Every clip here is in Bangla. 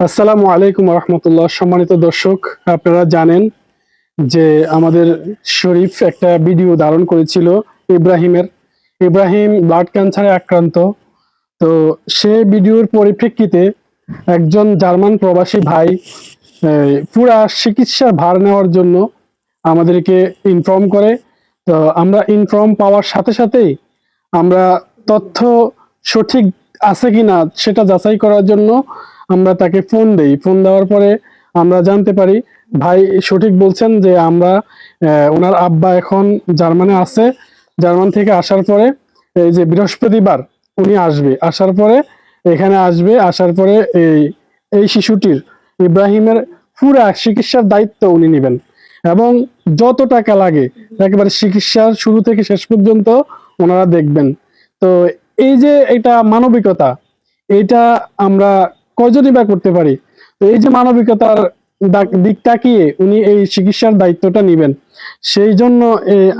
আসসালামু আলাইকুম রহমতুল্লাহ সম্মানিত দর্শক, আপনারা জানেন যে আমাদের শরীফ একটা ভিডিও ধারণ করেছিল ইব্রাহিমের। ইব্রাহিম ব্লাড ক্যান্সারে আক্রান্ত। তো সে ভিডিওর পরিপ্রেক্ষিতে একজন জার্মান প্রবাসী ভাই পুরা চিকিৎসার ভার নেওয়ার জন্য আমাদেরকে ইনফর্ম করে। তো আমরা ইনফর্ম পাওয়ার সাথে সাথেই আমরা তথ্য সঠিক আছে কিনা সেটা যাচাই করার জন্য আমরা তাকে ফোন দেই। ফোন দেওয়ার পরে আমরা জানতে পারি, ভাই সঠিক বলছেন যে আমরা ওনার আব্বা এখন জার্মানে আছে। জার্মান থেকে আসার পরে এই যে বৃহস্পতিবার উনি আসবে। আসার পরে এখানে আসবে, আসার পরে এই এই শিশুটির ইব্রাহিমের পুরা চিকিৎসার দায়িত্ব উনি নেবেন। এবং যত টাকা লাগে, একেবারে চিকিৎসার শুরু থেকে শেষ পর্যন্ত ওনারা দেখবেন। তো এই যে এটা মানবিকতা, এটা আমরা কয়জনই বা করতে পারি? তো এই যে মানবিকতার দিক তাকিয়ে উনি এই চিকিৎসার দায়িত্বটা নেবেন, সেই জন্য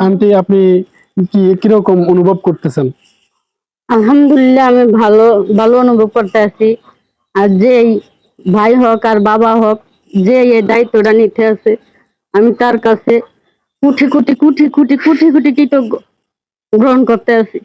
আন্টি আপনি কি কীরকম অনুভব করতেছেন? আলহামদুলিল্লাহ, আমি ভালো ভালো অনুভব করতে আছি। আর যে ভাই হোক আর বাবা হোক, যে এই দায়িত্বটা নিতে আছে, আমি তার কাছে কুটি কুটি কুটি কুটি কুটি কুটি কৃতজ্ঞ গ্রহণ করতে আছি।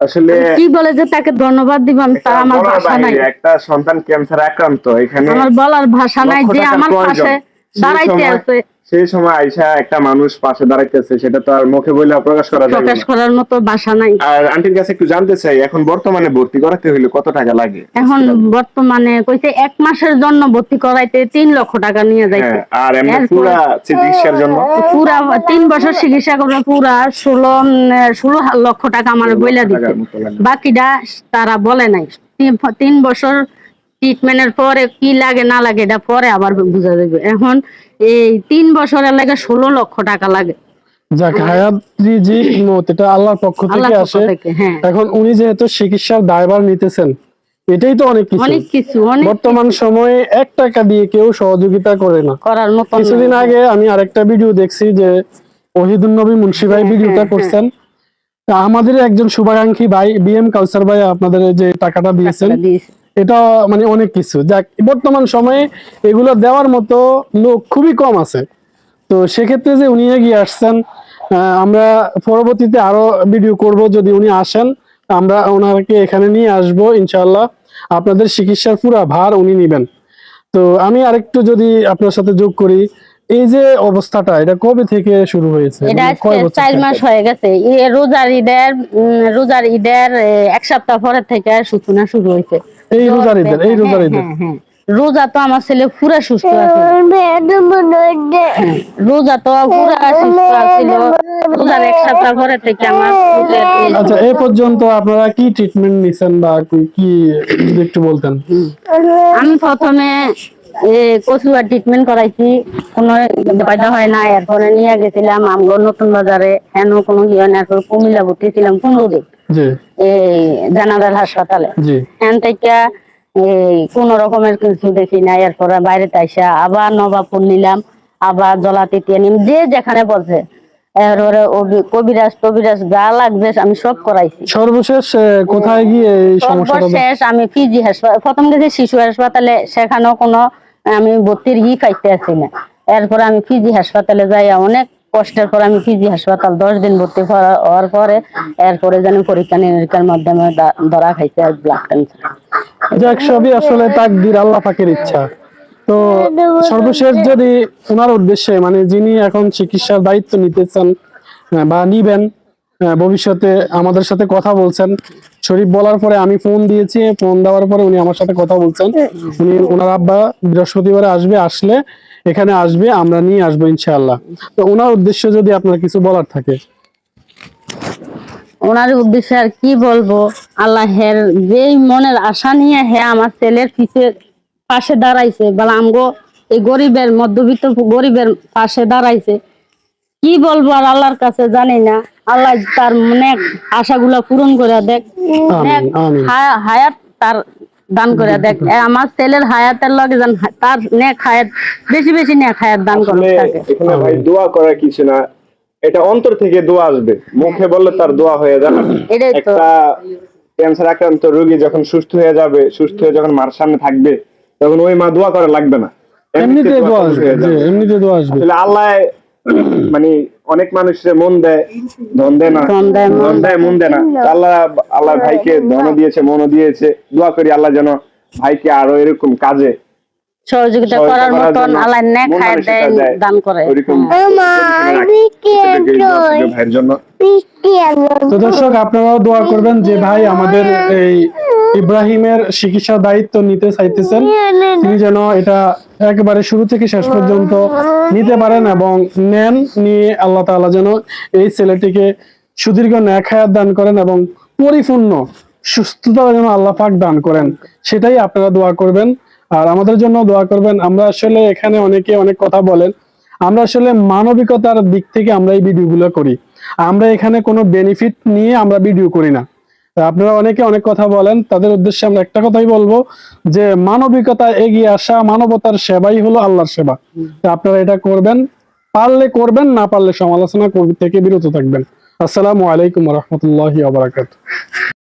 আসলে কি বলে যে তাকে ধন্যবাদ দিব আমি তা আমার ভাষা নাই। একটা সন্তান ক্যান্সার আক্রান্ত এখানে আমার বলার ভাষা নাই যে আমার পাশে দাঁড়াইতে আছে। সেই সময় আইসা একটা মানুষ পাশে দাঁড়াইতেছে সেটা তো আর মুখে বলে প্রকাশ করা যাবে প্রকাশ করার মতো ভাষা নাই। আর আন্টির কাছে একটু জানতে চাই এখন বর্তমানে ভর্তি করাতে হইলে কত টাকা লাগে? এখন বর্তমানে কইছে এক মাসের জন্য ভর্তি করাইতে তিন লক্ষ টাকা নিয়ে যাইতে হ্যাঁ আর এমনি পুরা চিকিৎসার জন্য? পুরা তিন বছর চিকিৎসা করবে পুরা ষোলো উম, ষোলো লক্ষ টাকা আমার বইলা লাগে। বাকিটা তারা বলে নাই। তিন বছর ট্রিটমেন্টের পরে কি লাগে না লাগে এটা পরে আবার বুঝা যাবে। এখন এই তিন বছরের লাগে ষোলো লক্ষ টাকা লাগে। যাক হায়াত জি মত এটা আল্লাহর পক্ষ থেকে আসে। হ্যাঁ। এখন উনি যেহেতু চিকিৎসার দায়ভার নিতেছেন এটাই তো অনেক কিছু। অনেক কিছু বর্তমান সময়ে এক টাকা দিয়ে কেউ সহযোগিতা করে না। করার মতো কিছুদিন আগে আমি আরেকটা ভিডিও দেখছি যে ওহিদুল নবী মুন্সি ভাই হ্যাঁ, ভিডিওটা হ্যাঁ, করছেন। তা আমাদের একজন শুভাকাঙ্ক্ষী ভাই বিএম কাউসার ভাই আপনাদের যে টাকাটা দিয়েছেন। এটা মানে অনেক কিছু। যাক বর্তমান সময়ে এগুলো দেওয়ার মতো লোক খুবই কম আছে। তো সেক্ষেত্রে যে উনি এগিয়ে আসছেন আমরা পরবর্তীতে আরও ভিডিও করব। যদি উনি আসেন আমরা ওনাকে এখানে নিয়ে আসব ইনশাআল্লাহ। আপনাদের চিকিৎসার পুরা ভার উনি নেবেন। তো আমি আরেকটু যদি আপনার সাথে যোগ করি এই যে অবস্থাটা এটা কবে থেকে শুরু হয়েছে? এটা মানে কয় আজকে চার মাস হয়ে গেছে। রোজার ঈদের রোজার ঈদের এক সপ্তাহ পরে থেকে সূচনা শুরু হয়েছে। এই রোজার ঈদের এই রোজার হ্যাঁ, ঈদের হ্যাঁ, হ্যাঁ। রোজা তো আমার ছেলে পুরা সুস্থ আছে। হ্যাঁ, রোজা তো পুরা সুস্থ আছিল। রোজার এক সপ্তাহ পরে থেকে আমার আচ্ছা এই পর্যন্ত আপনারা কি ট্রিটমেন্ট নিছেন বা কি- কি যদি একটু বলতেন। আমি প্রথমে কচুয়ার ট্রিটমেন্ট করাইছি। কোনো ফায়দা হয় না এরপরে নিয়ে গেছিলাম আমগো নতুন বাজারে। হেন কোনো ইয়ে না কুমিল্লা ভর্তি ছিলাম পনেরো দিন এই জানাদার হাসপাতালে। জি। এখান থেকে কোন রকমের কিছু দেখি না এরপরে বাইরে তাইসা আবার নবাবপুর নিলাম আবার জলাতিতিয়া নিম যে যেখানে বলছে। এরপরে কবিরাজ টবিরাজ যা লাগবে আমি সব করাইছি। সর্বশেষ কোথায় গিয়ে সর্বশেষ আমি পিজি হাসপাতাল প্রথম গেছি শিশু হাসপাতালে সেখানেও কোনো আমি ভর্তির ই পাইতে আছি না। এরপরে আমি পিজি হাসপাতালে যাই অনেক কষ্টের পর আমি পিজি হাসপাতাল দশ দিন ভর্তি হওয়ার পরে এরপরে জানি পরীক্ষা নিরীক্ষার মাধ্যমে ধরা খাইছে ব্লাড ক্যান্সার যাক, সবই আসলে তাকদির, আল্লাহ পাকের ইচ্ছা। তো সর্বশেষ যদি ওনার উদ্দেশ্যে মানে যিনি এখন চিকিৎসার দায়িত্ব নিতেছেন বা নিবেন ভবিষ্যতে আমাদের সাথে কথা বলছেন শরীফ বলার পরে আমি ফোন দিয়েছি ফোন দেওয়ার পরে উনি আমার সাথে কথা বলছেন। উনি ওনার আব্বা বৃহস্পতিবারে আসবে আসলে এখানে আসবে আমরা নিয়ে আসব ইনশাআল্লাহ। তো ওনার উদ্দেশ্য যদি আপনার কিছু বলার থাকে। ওনার উদ্দেশ্যে আর কি বলব? আল্লাহ হের যেই মনের আশা নিয়ে হে আমার ছেলের পিছে পাশে দাঁড়াইছে বলে আমগো এই গরিবের মধ্যবিত্ত গরিবের পাশে দাঁড়াইছে কি বলব আর আল্লাহর কাছে জানি না। আল্লাহ তার অনেক আশাগুলা পূরণ করে দেখ। হায়াত তার দান করে দেখ। আমার ছেলের হায়াতের লগে যেন তার নেক হায়াত বেশি বেশি নেক হায়াত দান করে এখানে ভাই দোয়া করার কিছু না। এটা অন্তর থেকে দোয়া আসবে। মুখে বললে তার দোয়া হয়ে যাবে। একটা ক্যান্সার আক্রান্ত রোগী যখন সুস্থ হয়ে যাবে সুস্থ হয়ে যখন মার সামনে থাকবে তখন ওই মা দোয়া করা লাগবে না। এমনিতে দোয়া আসবে। এমনিতে দোয়া আসবে। আল্লাহ মানে অনেক মানুষের মন দেয় ধন দেয় না ধন দেয়, মন দেয় না। আল্লাহ আল্লাহ ভাইকে ধন দিয়েছে মনও দিয়েছে। দোয়া করি আল্লাহ যেন ভাইকে আরও এরকম কাজে সহযোগিতা করার মতন আল্লাহ নেক। দান করে। হ্যাঁ। সেটাকে দোয়া করি ভাইয়ের জন্য। তো দর্শক আপনারাও দোয়া করবেন যে ভাই আমাদের এই ইব্রাহিমের চিকিৎসা দায়িত্ব নিতে চাইতেছেন। তিনি যেন এটা একেবারে শুরু থেকে শেষ পর্যন্ত নিতে পারেন এবং নেন নিয়ে আল্লাহ তাআলা যেন এই ছেলেটিকে সুদীর্ঘ ন্যাক হায়াত দান করেন এবং পরিপূর্ণ সুস্থতা যেন আল্লাহ পাক দান করেন। সেটাই আপনারা দোয়া করবেন। আর আমাদের জন্য দোয়া করবেন। আমরা আসলে এখানে অনেকে অনেক কথা বলেন। আমরা আসলে মানবিকতার দিক থেকে আমরা এই ভিডিওগুলো করি। আমরা এখানে কোনো বেনিফিট নিয়ে আমরা ভিডিও করি না। আপনারা অনেকে অনেক কথা বলেন তাদের উদ্দেশ্যে আমরা একটা কথাই বলব যে মানবিকতা এগিয়ে আসা মানবতার সেবাই হলো আল্লাহর সেবা। তা আপনারা এটা করবেন পারলে করবেন না পারলে সমালোচনা থেকে বিরত থাকবেন। আসসালামু আলাইকুম রহমতুল্লাহ আবরাকাত